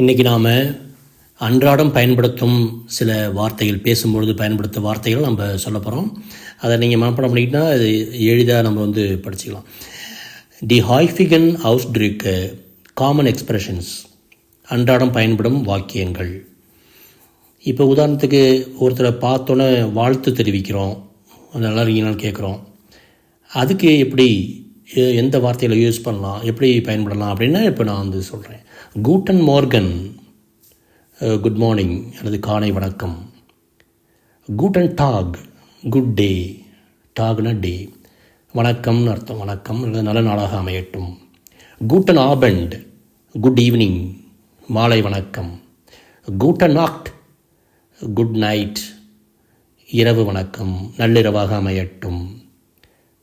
இன்றைக்கி நாம் அன்றாடம் பயன்படுத்தும் சில வார்த்தைகள் பேசும்பொழுது பயன்படுத்தும் வார்த்தைகள் நம்ம சொல்ல போகிறோம் அதை நீங்கள் மனப்பாடம் பண்ணிக்கிட்டால் அது எளிதாக நம்ம வந்து படிச்சுக்கலாம். தி ஹாய்ஃபிகன் அவுஸ்ட்ரிக் காமன் எக்ஸ்பிரஷன்ஸ் அன்றாடம் பயன்படும் வாக்கியங்கள். இப்போ உதாரணத்துக்கு ஒருத்தரை பார்த்தோன்னே வாழ்த்து தெரிவிக்கிறோம். நல்லா இருக்கீங்கன்னு கேட்குறோம் அதுக்கு எப்படி எந்த வார்த்தையில் யூஸ் பண்ணலாம் எப்படி பயன்படலாம் அப்படின்னா இப்போ நான் வந்து சொல்கிறேன் கூட்டன் மார்கன் குட் மார்னிங் அல்லது காலை வணக்கம். கூட்டன் டாக் குட் டே டாக்னா டே வணக்கம்னு அர்த்தம் வணக்கம் அல்லது நல்ல நாளாக அமையட்டும். கூட்டன் ஆபண்ட் குட் ஈவினிங் மாலை வணக்கம். கூட்டன் நாக்ட் குட் நைட் இரவு வணக்கம் நள்ளிரவாக அமையட்டும்.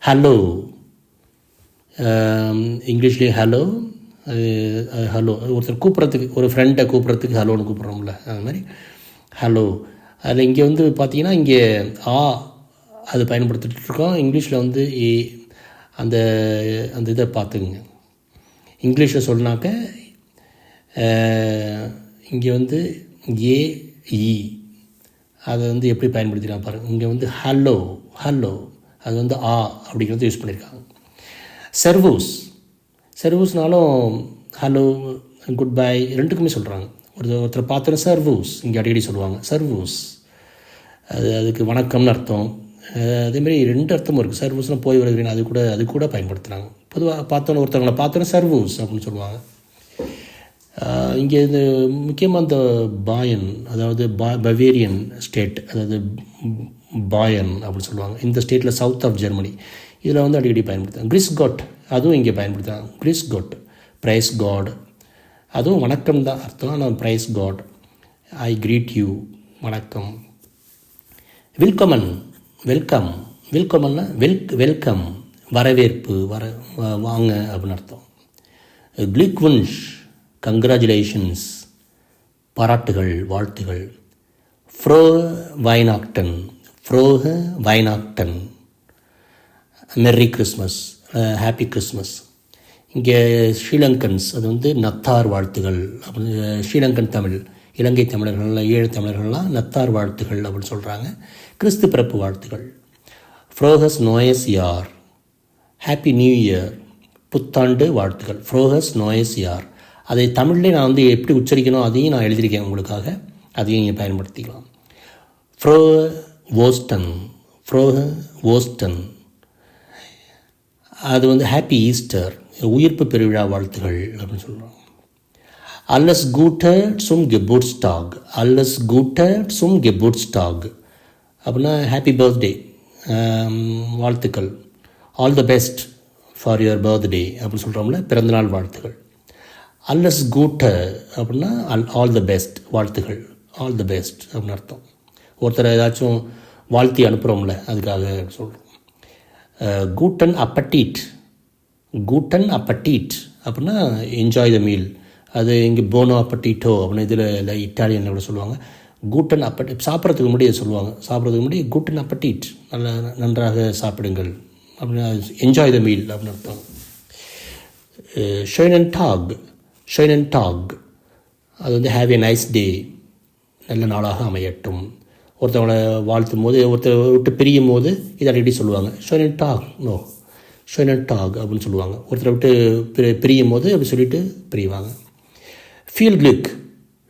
ஹலோ Um, இங்கிலீஷ்லேயும் ஹலோ அது ஹலோ ஒருத்தர் கூப்பிட்றதுக்கு ஒரு ஃப்ரெண்டை கூப்பிட்றதுக்கு ஹலோன்னு கூப்பிட்றோம்ல அது மாதிரி. ஹலோ அதில் இங்கே வந்து பார்த்தீங்கன்னா இங்கே ஆ அது பயன்படுத்திகிட்ருக்கோம் இங்கிலீஷில் வந்து ஏ அந்த அந்த இதை பார்த்துக்குங்க இங்கிலீஷில் சொன்னாக்க இங்கே வந்து ஏ இ அதை வந்து எப்படி பயன்படுத்திக்கலாம் பாருங்கள் இங்கே வந்து ஹலோ ஹலோ அது வந்து ஆ அப்படிங்கிறது யூஸ் பண்ணியிருக்காங்க சர்வூஸ் சர்வூஸ்னாலும் ஹலோ குட் பை ரெண்டுக்குமே சொல்கிறாங்க ஒரு ஒருத்தர் பார்த்தோன்னா சர்வூஸ் இங்கே அடிக்கடி சொல்லுவாங்க. சர்வூஸ் அது அதுக்கு வணக்கம்னு அர்த்தம். அதேமாரி அதேமாதிரி ரெண்டு அர்த்தமும் இருக்குது சர்வூஸ்னால் போய் வருகிறேன் அது கூட அது கூட பயன்படுத்துகிறாங்க பொதுவாக பார்த்தோன்னே ஒருத்தவங்களை பார்த்தோன்னே சர்வூஸ் அப்படின்னு சொல்லுவாங்க. இங்கே இந்த முக்கியமாக இந்த பாயன் அதாவது பா பவேரியன் ஸ்டேட் அதாவது பாயன் அப்படின்னு சொல்லுவாங்க. இந்த ஸ்டேட்டில் சவுத் ஆஃப் ஜெர்மனி இதில் வந்து அடிக்கடி பயன்படுத்துறாங்க கிரிஸ் காட் அதுவும் இங்கே பயன்படுத்துகிறாங்க கிரிஸ் காட் ப்ரைஸ் காட் அதுவும் வணக்கம் தான் அர்த்தம். ஆனால் praise God I greet you வணக்கம். வெல்கமன் வெல்கம் வெல்கமன்னா வெல் வெல்கம் வரவேற்பு வர வாங்க அப்படின்னு அர்த்தம். க்ளிக்வன்ஷ் கங்க்ராச்சுலேஷன்ஸ் பாராட்டுகள் வாழ்த்துகள். ஃப்ரோ வைனாக்டன் ஃப்ரோஹ வைனாக்டன் மெர்ரி கிறிஸ்மஸ் ஹாப்பி கிறிஸ்மஸ் இங்கே ஸ்ரீலங்கன்ஸ் அது வந்து நத்தார் வாழ்த்துகள் அப்படின்னு ஸ்ரீலங்கன் தமிழ் இலங்கை தமிழர்கள் ஈழ தமிழர்கள்லாம் நத்தார் வாழ்த்துகள் அப்படின்னு சொல்கிறாங்க கிறிஸ்து பிறப்பு வாழ்த்துகள். ஃப்ரோஹஸ் நோயஸ் யார் ஹாப்பி நியூ இயர் புத்தாண்டு வாழ்த்துக்கள் ஃப்ரோஹஸ் நோயஸ் யார் அதை தமிழ்லே நான் வந்து எப்படி உச்சரிக்கணும் அதையும் நான் எழுதியிருக்கேன் உங்களுக்காக. அதையும் நீங்கள் பயன்படுத்திக்கலாம். ஃப்ரோ ஓஸ்டன் ஃப்ரோஹ ஓஸ்டன் அது வந்து ஹாப்பி ஈஸ்டர் உயிர்ப்பு பெருவிழா வாழ்த்துகள் அப்படின்னு சொல்கிறோம் அல்லஸ் கூட்டர் சும் கெபுட்ஸ்டாக் அல்லஸ் கூட்டர் சும் கெபுட்ஸ்டாக் அப்படின்னா ஹாப்பி பர்த்டே வாழ்த்துக்கள். All the best for your birthday அப்படின்னு சொல்கிறோம்ல பிறந்தநாள் வாழ்த்துக்கள் அல்லஸ் கூட்டர் அப்படின்னா அல் ஆல் த பெஸ்ட் வாழ்த்துகள். ஆல் த பெஸ்ட் அப்படின்னு அர்த்தம். ஒருத்தரை ஏதாச்சும் வாழ்த்தி அனுப்புகிறோம்ல அதுக்காக சொல்கிறோம் கூட்டன் அப்பட்டீட் கூட்டன் அப்பட்டீட் அப்படின்னா என்ஜாய் த மீல் அது இங்கே போனோ அப்பட்டீட்டோ அப்படின்னு இதில் இல்லை இட்டாலியனில் கூட சொல்லுவாங்க. கூட்டன் அப்பட்டி சாப்பிட்றதுக்கு முன்னாடி இதை சொல்லுவாங்க. சாப்பிட்றதுக்கு முன்னாடி கூட்டன் அப்பட்டீட் நல்ல நன்றாக சாப்பிடுங்கள். அப்படின்னா என்ஜாய் த மீல் அப்படின்னு அர்த்தம். ஷொய்னன் டாக் ஷொய்னன் டாக் அது வந்து ஹாவ் ஏ நைஸ் டே நல்ல நாளாக அமையட்டும். ஒருத்தவங்களை வாழ்த்தும் போது ஒருத்தர் விட்டு பிரியும் போது இதை அடிக்கடி சொல்லுவாங்க. ஷோனன் டாக் நோ ஷோனன் டாக் அப்படின்னு சொல்லுவாங்க. ஒருத்தரை விட்டு பிரி பிரியும் போது அப்படி சொல்லிட்டு பிரிவாங்க. ஃபீல் க்ளிக்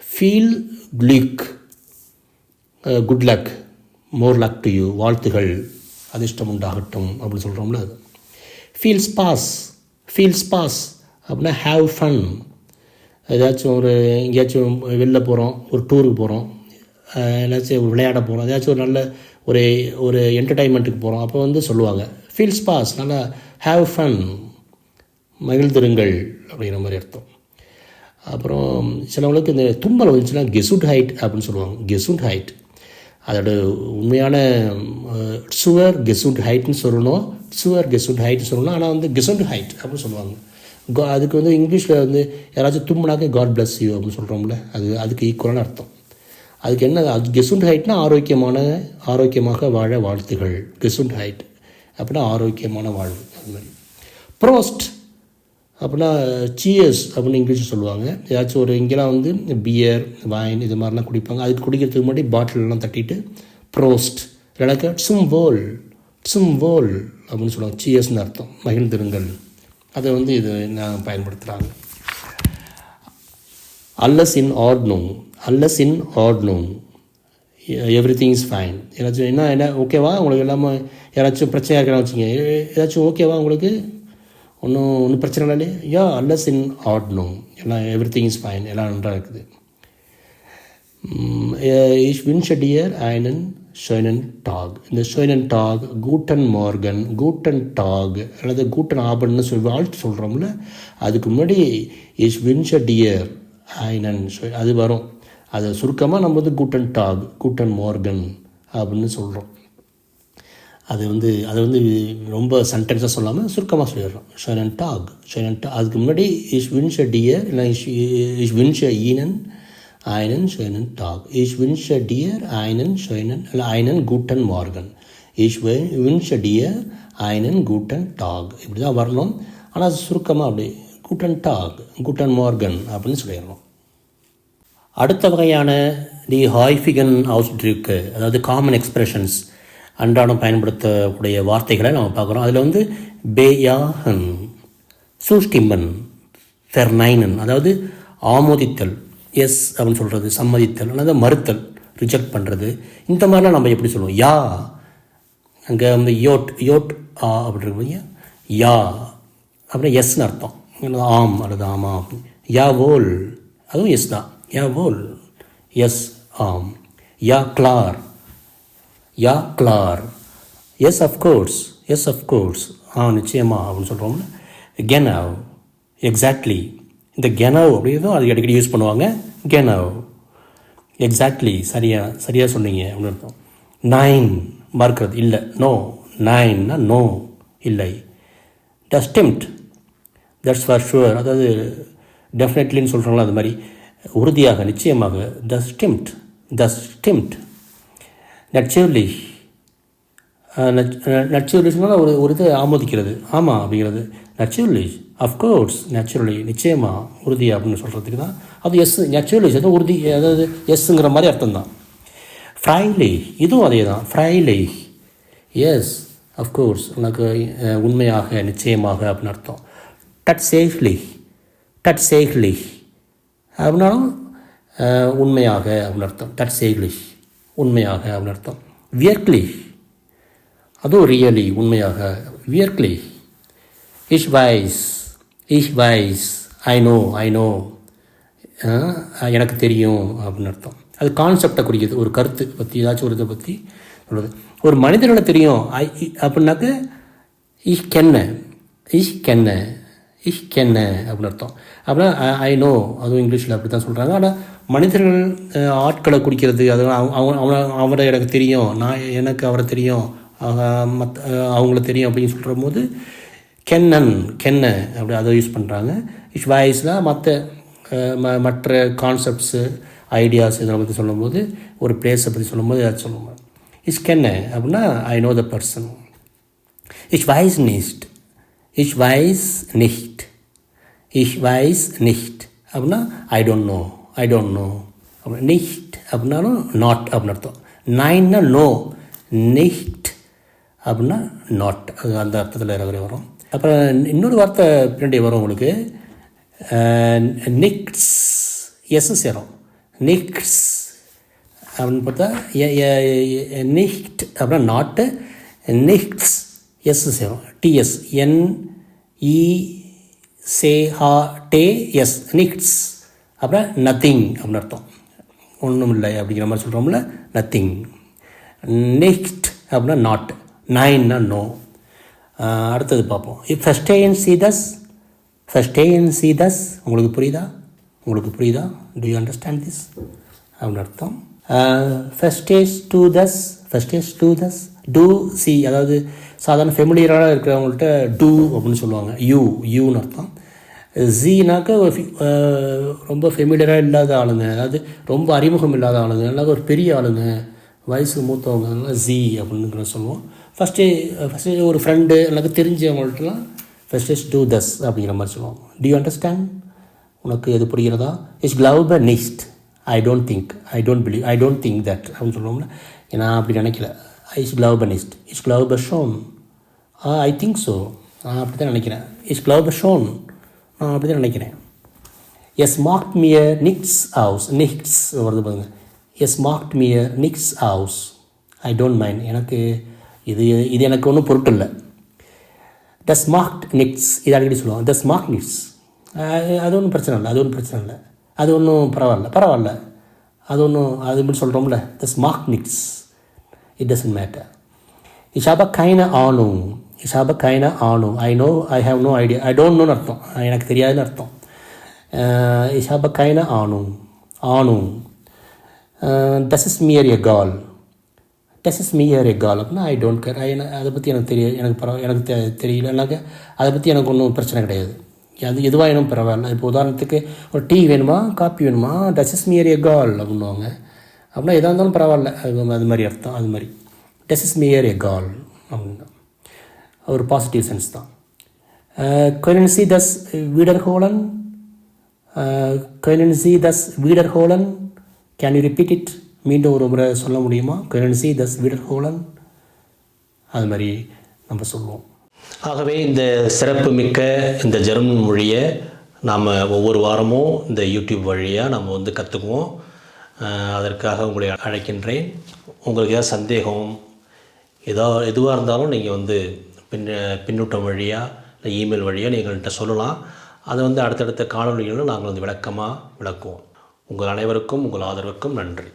ஃபீல் click good luck more luck to you வாழ்த்துகள். அதிர்ஷ்டம் உண்டாகட்டும் அப்படின்னு சொல்கிறோம்ல அது ஃபீல்ஸ் பாஸ் ஃபீல்ஸ் பாஸ் அப்படின்னா ஹாவ் ஃபன் ஏதாச்சும் ஒரு எங்கேயாச்சும் வெளில போகிறோம் ஒரு டூருக்கு போகிறோம் ஏதாச்சும் ஒரு விளையாட போகிறோம் ஏதாச்சும் ஒரு நல்ல ஒரு ஒரு என்டர்டைன்மெண்ட்டுக்கு போகிறோம் அப்போ வந்து சொல்லுவாங்க ஃபீல்ஸ் பாஸ் நல்லா ஹாவ் ஃபன் மகிழ்ந்திருங்கள் அப்படிங்கிற மாதிரி அர்த்தம். அப்புறம் சிலவங்களுக்கு இந்த தும்மல் வந்துச்சுன்னா கெசுட் ஹைட் அப்படின்னு சொல்லுவாங்க. கெசுட் ஹைட் அதோட உண்மையான சுவர் கெசுட் ஹைட்னு சொல்லணும். சுவர் கெசுட் ஹைட்னு சொல்லணும். ஆனால் வந்து கெசுட் ஹைட் அப்படின்னு சொல்லுவாங்க. அதுக்கு வந்து இங்கிலீஷில் வந்து யாராச்சும் தும்முனாக்க காட் பிளஸ் யூ அப்படின்னு சொல்கிறோம்ல அது அதுக்கு ஈக்குவலான அர்த்தம். அதுக்கு என்ன அது கெசுண்ட் ஹைட்னா ஆரோக்கியமான ஆரோக்கியமாக வாழ வாழ்த்துகள். கெசுண்ட் ஹைட் அப்படின்னா ஆரோக்கியமான வாழ்வு. அது மாதிரி. ப்ரோஸ்ட் அப்படின்னா சியர்ஸ் அப்படின்னு இங்கிலீஷில் சொல்லுவாங்க. ஏதாச்சும் ஒரு இங்கெல்லாம் வந்து பியர் வைன் இது மாதிரிலாம் குடிப்பாங்க. அதுக்கு குடிக்கிறதுக்கு முன்னாடி பாட்டிலெலாம் தட்டிட்டு ப்ரோஸ்ட் இல்லைனாக்கா ட்ஸும் வோல் ட்ஸும் வோல் அப்படின்னு சொல்லுவாங்க. சியர்ஸ்னு அர்த்தம். மகிழ்ந்திருங்கள். அதை வந்து இது நான் பயன்படுத்துகிறாங்க அல்லஸ் இன் ஆர்னோ அல்லஸ் இன் ஆட்னூன் எவ்ரி திங் இஸ் ஃபைன் ஏதாச்சும் என்ன என்ன ஓகேவா உங்களுக்கு எல்லாமே யாராச்சும் பிரச்சனையாக இருக்கான்னு வச்சுங்க ஏதாச்சும் ஓகேவா உங்களுக்கு? ஒன்றும் ஒன்றும் பிரச்சனை இல்லை யா அல்லஸ் இன் ஆட்னும் எல்லாம் எவ்ரி திங் இஸ் ஃபைன் எல்லாம் நன்றாக இருக்குது. ich wünsche dir einen schönen Tag. இந்த schönen Tag, guten Morgen, guten Tag அல்லது guten Abendனு சொல்லி வாழ்த்து சொல்கிறோம்ல அதுக்கு முன்னாடி ich wünsche dir einen அது வரும். அதை சுருக்கமாக நம்ம வந்து கூட்டன் டாக் கூட்டன் மோர்கன் அப்படின்னு சொல்கிறோம் அது வந்து அது வந்து ரொம்ப சென்டென்ஸாக சொல்லாமல் சுருக்கமாக சொல்லிடுறோம். ஷோனன் டாக் ஷோனன் டாக் அதுக்கு முன்னாடி இஷ் வின்ஷ டியர் இல்லை இஷ் இஷ் வின்ஷ ஈனன் ஐனன் ஷோனன் டாக் இஷ் வின்ஷ டியர் ஐனன் ஷோனன் இல்லை ஐனன் கூட்டன் மார்கன் இஷ் வின்ஷ டியர் ஐனன் கூட்டன் டாக் இப்படி தான் வரணும். ஆனால் அது சுருக்கமாக அப்படி கூட்டன் டாக் கூட்டன் மார்கன் அப்படின்னு சொல்லிடுறோம் அடுத்த வகையான தி ஹாய்ஃபிகன் அவுஸ்ட்ரிக்கு அதாவது காமன் எக்ஸ்பிரஷன்ஸ் அன்றாடம் பயன்படுத்தக்கூடிய வார்த்தைகளை நம்ம பார்க்குறோம். அதில் வந்து பேயாஹன் சூஷ்டிம்பன் ஃபெர்னைனன் அதாவது ஆமோதித்தல் எஸ் அப்படின்னு சொல்கிறது சம்மதித்தல் அல்லது மறுத்தல் ரிஜெக்ட் பண்ணுறது. இந்த மாதிரிலாம் நம்ம எப்படி சொல்லுவோம்? யா. அங்கே வந்து யோட் யோட் ஆ அப்படி யா. அப்புறம் எஸ்ன்னு அர்த்தம். ஆம் அல்லது ஆமா யா ஓல் அதுவும் எஸ் தான். யா ஓல் எஸ் ஆம். யா கிளார்? யா கிளார். Yes of course yes of course ஆ நிச்சயமா அப்படின்னு சொல்கிறோம் கெனவ். எக்ஸாக்ட்லி. இந்த கெனவ் அப்படிங்கிறதும் அது அடிக்கடி யூஸ் பண்ணுவாங்க. கெனவ். எக்ஸாக்ட்லி. சரியாக சரியாக சொன்னீங்க அப்படின்னு அர்த்தம். நைன். மறுக்கிறது இல்லை. நோ. நைன்னா நோ. இல்லை. டஸ்டெம்ட் தட்ஸ் ஃபார் ஷுவர் அதாவது டெஃபினெட்லின்னு சொல்கிறாங்களா அது மாதிரி. உறுதியாக நிச்சயமாக த ஸ்டிம்ட் த ஸ்டிம்ட் நட்சேர்லி நட்சேர்லிஸ்னால ஒரு ஒரு இதை ஆமோதிக்கிறது. ஆமாம் அப்படிங்கிறது. நட்சேர்லி அஃப்கோர்ஸ் நேச்சுரலி நிச்சயமாக உறுதி அப்படின்னு சொல்கிறதுக்கு தான். அது எஸ் நச்சுரலிஸ் அது உறுதி அதாவது எஸ்ஸுங்கிற மாதிரி அர்த்தம் தான் ஃப்ரைலி இதுவும் அதே தான் ஃப்ரைலி எஸ் அஃப்கோர்ஸ் உனக்கு உண்மையாக நிச்சயமாக அப்படின்னு அர்த்தம். டட் சேஃப்லி டட் சேஃப்லி அப்படின்னாலும் உண்மையாக அப்படின்னு அர்த்தம் தட்ஸ் இங்கிலீஷ் உண்மையாக அப்படின்னு அர்த்தம் வியர்க்லி அதுவும் ரியலி உண்மையாக வியர்க்லி இஷ் வைஸ் இஷ் வைஸ் ஐ நோ ஐ நோ எனக்கு தெரியும் அப்படின்னு அர்த்தம். அது கான்செப்டை குறிக்குது ஒரு கருத்து பற்றி ஏதாச்சும் ஒரு இதை பற்றி சொல்லுது ஒரு மனிதர்களை தெரியும். ஐ இ- அப்படின்னாக்க இஷ் கென்ன இஷ் கென்ன இஷ் கென்ன அப்படின்னு அர்த்தம். அப்படின்னா ஐ நோ அதுவும் இங்கிலீஷில் அப்படி தான் சொல்கிறாங்க ஆனால் மனிதர்கள் ஆட்களை குடிக்கிறது அது அவங்க அவங்க- அவனை அவரை எனக்கு தெரியும். நான் எனக்கு அவரை தெரியும். மற்ற அவங்கள தெரியும் அப்படின்னு சொல்கிற போது கென்னன் கென்ன அப்படி அதை யூஸ் பண்ணுறாங்க இஷ் வாய்ஸில் மற்ற ம மற்ற கான்செப்ட்ஸு ஐடியாஸ் இதை பற்றி சொல்லும்போது ஒரு பிளேஸை பற்றி சொல்லும்போது ஏதாச்சும் சொல்லுவோம் இஷ் கென்ன அப்படின்னா ஐ நோ த பர்சன் இஷ் வாய்ஸ் நீஸ்ட் இஷ் வைஸ் நிஷ்ட் இஷ் வைஸ் நிஷ்ட் அப்படின்னா I don't know I don't know அப்படி நிஷ்ட் அப்படின்னாலும் நாட் அப்படின்னு அர்த்தம். நைன்னா நோ நிஷ்ட் அப்படின்னா நாட் அது அந்த அர்த்தத்தில் இருக்கிற வரும். அப்புறம் இன்னொரு வார்த்தை பின்னாடி வரும் உங்களுக்கு. நிக்ஸ் எஸ் சேரும். நிக்ஸ் அப்படின்னு பார்த்தா நிஹ்ட் அப்படின்னா நாட்டு நிக்ஸ் எஸ் சேரும். டிஎஸ் என் இ சே ஹா டே எஸ் நிக்ஸ் அப்புறம் நத்திங் அப்படின்னு அர்த்தம். ஒன்றும் இல்லை அப்படிங்கிற மாதிரி சொல்கிறோம்ல நத்திங் நெக்ஸ்ட் அப்படின்னா நாட் நைன்னா நோ அடுத்தது பார்ப்போம். ஃபஸ்டேயன் சீதஸ் இன் சி தஸ் இன் சி தஸ் உங்களுக்கு புரியுதா? உங்களுக்கு புரியுதா? டு யூ அண்டர்ஸ்டாண்ட் திஸ் அப்படின்னு அர்த்தம். ஃபஸ்டேஸ் டூ தஸ் ஃபஸ்டேஸ் டூ தஸ் டூ சி அதாவது சாதாரண ஃபெமிலியராக இருக்கிறவங்கள்ட்ட டூ அப்படின்னு சொல்லுவாங்க. யூ யூன்னு அர்த்தம். ஜீனாக்க ஒரு ரொம்ப ஃபெமிலியராக இல்லாத ஆளுங்க. அதாவது ரொம்ப அறிமுகம் இல்லாத ஆளுங்க. அல்லாத ஒரு பெரிய ஆளுங்க. வயசு மூத்தவங்க. ஜி அப்படின்னு சொல்லுவோம். ஃபஸ்ட்டு ஃபஸ்ட்டு ஒரு ஃப்ரெண்டு எனக்கு தெரிஞ்சவங்கள்ட்டலாம் ஃபெஸ்டஸ் டூ தஸ் அப்படிங்கிற மாதிரி சொல்லுவோம் டி யூ அண்டர்ஸ்டாண்ட் உனக்கு எது புரிகிறதா? இஸ் கிளவ் ப next I don't think I don't believe I don't think that அப்படின்னு சொல்லுவோம்ல நான் அப்படி நினைக்கல. இஸ் க்ளவுப நிஸ்ட் இஸ் க்ளவுப ஷோன் ஐ திங்க் ஸோ நான் அப்படி தான் நினைக்கிறேன் இஸ் க்ளவுப ஷோன் நான் அப்படி தான் நினைக்கிறேன் எஸ் மார்க் மியர் நிக்ஸ் ஹவுஸ் நிக்ஸ் வருது பாருங்க. எஸ் மார்க் மியர் நிக்ஸ் ஹவுஸ் ஐ டோன்ட் மைண்ட் எனக்கு இது இது எனக்கு ஒன்றும் பொருட்டு இல்லை. த ஸ்மார்ட் நிக்ஸ் இது அடிக்கடி சொல்லுவாங்க. த ஸ்மார்ட் நிக்ஸ் அது ஒன்றும் பிரச்சனை இல்லை. அது ஒன்றும் பிரச்சனை இல்லை. அது ஒன்றும் பரவாயில்ல பரவாயில்ல. அது ஒன்றும் அது இப்படி சொல்கிறோம்ல த மார்க் நிக்ஸ் இட் டசன்ட் மேட்டர் Ich கைன ஆணும் Ahnung. கைன ஆணும் I no I have no idea I don't நோன்னு அர்த்தம். எனக்கு தெரியாதுன்னு அர்த்தம். Uh, கைன ஆணும் ஆணும் Ahnung. இஸ் மியர் எ கால் mir இஸ் மியர் எ கால் அப்படின்னா ஐ டோன்ட் கேர் அதை பற்றி எனக்கு தெரிய எனக்கு பரவ எனக்கு தெரியல. எனக்கு அதை பற்றி எனக்கு ஒன்றும் பிரச்சனை கிடையாது. அது எதுவாக வேணும் பரவாயில்ல இப்போ உதாரணத்துக்கு ஒரு டீ வேணுமா காப்பி வேணுமா டஸ் இஸ் மியர் கால் அப்படின்னுவாங்க. அப்படின்னா எதாக இருந்தாலும் பரவாயில்ல. அது அது மாதிரி அர்த்தம் அது மாதிரி. டஸ் இஸ் மியர் கால் அப்படின்னா. ஒரு பாசிட்டிவ் சென்ஸ் தான். können தஸ் வீடர் ஹோலன் Uh, தஸ் வீடர் ஹோலன் கேன் யூ ரிப்பீட் இட் மீண்டும் ஒரு முறை சொல்ல முடியுமா? Können தஸ் வீடர் ஹோலன் அது மாதிரி நம்ம சொல்லுவோம். ஆகவே இந்த சிறப்பு மிக்க இந்த ஜெர்மன் மொழியை நாம் ஒவ்வொரு வாரமும் இந்த யூடியூப் வழியாக நம்ம வந்து கற்றுக்குவோம் அதற்காக உங்களை அழைக்கின்றேன். உங்களுக்கு ஏதாவது சந்தேகம் ஏதோ எதுவாக இருந்தாலும் நீங்கள் வந்து பின் பின்னூட்டம் வழியாக இல்லை இமெயில் வழியாக எங்கள்கிட்ட சொல்லலாம். அதை வந்து அடுத்தடுத்த காணொலிகளும் நாங்கள் வந்து விளக்கமாக விளக்குவோம். உங்கள் அனைவருக்கும் உங்கள் ஆதரவுக்கும் நன்றி.